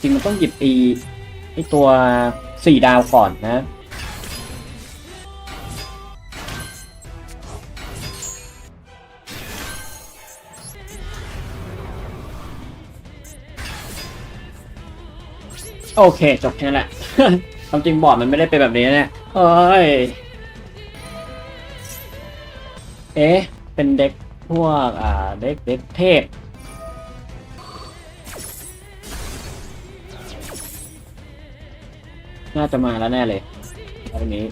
จริงมันต้องหยิบอีไอตัวสี่ดาวก่อนนะ โอเค จบแค่นั้นแหละความจริงบอร์ดมันไม่ได้เป็นแบบนี้เนี่ยเอ้ย เอ๊ะ เป็นเด็กพวกอ่าเด็กเด็กเทพ น่าจะมาแล้วแน่เลยตรงนี้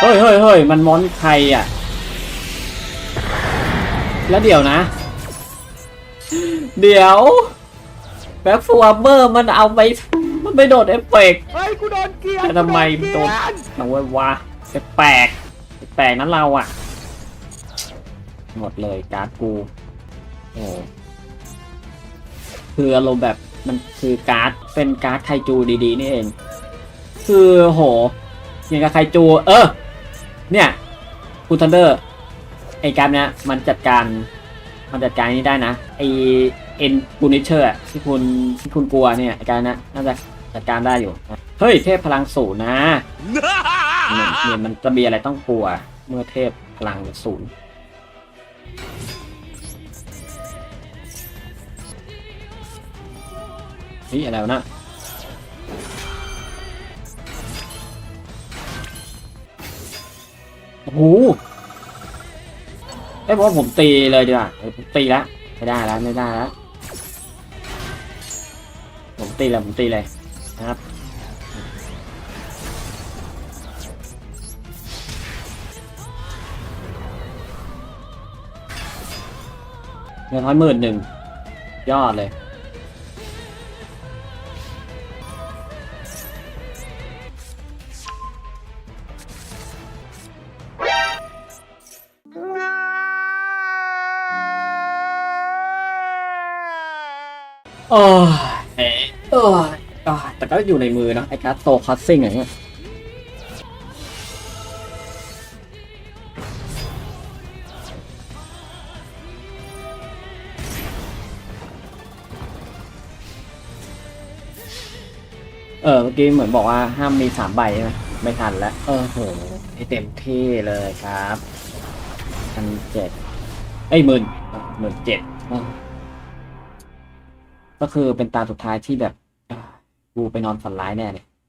เฮ้ยเฮ้ยเฮ้ยมันมอนใครอะ แล้วเดี๋ยวนะ เดี๋ยวแบ็คฟูเบอร์มันเอาไป มันไปโดดเอฟเฟกต์เฮ้ยกูโดนเกลียดแต่ทำไมกูโดโดนนเกลียดเอาไว้วะแปลกแปลกนั้นเราอะ หมดเลยการ์ดกู โอ้คืออารมณ์แบบ มันคือการ์ดเป็นการ์ดไคจูดีๆ นี่เอง คือโหอย่างกับไคจู เออ เนี่ยคุณทันเดอร์ไอ้การ์ดเนี้ยมันจัดการมันจัดการนี้ได้นะไอเอ็นบูนิเชอร์ที่คุณที่คุณกลัวเนี่ยไอ้การดนะน่าจะจัดการได้อยู่นะเฮ้ยเทพพลังศูนย์นะเนี่ยเนี่ยมันจะมีอะไรต้องกลัวเมื่อเทพพลังศูนย์ นี่อะไรวะนะโอ้โหเอ้ยเพราผมตีเลยดีกว่าเออผมตีแล้วไม่ได้แล้วไม่ได้แล้วผมตีเลยผมตีเลยนะครับเงินร้อยหมื่นหนึ่งยอดเลย โอ้ยเอ๊ะโอ้ยอ้ยแต่ก็อยู่ในมือเนอะไอ้การ์ดโตคัสซิ่งอย่างเงี้ยเออเมื่อกี้เหมือนบอกว่าห้ามมีสามใบใช่ไหมไม่ทันแล้วเออโหให้เต็มที่เลยครับพันเจ็ดเอ้หมื่นหมื่นเจ็ด ก็คือเป็นตาสุดท้ายที่แบบกูไปนอนฝันร้ายแน่เลย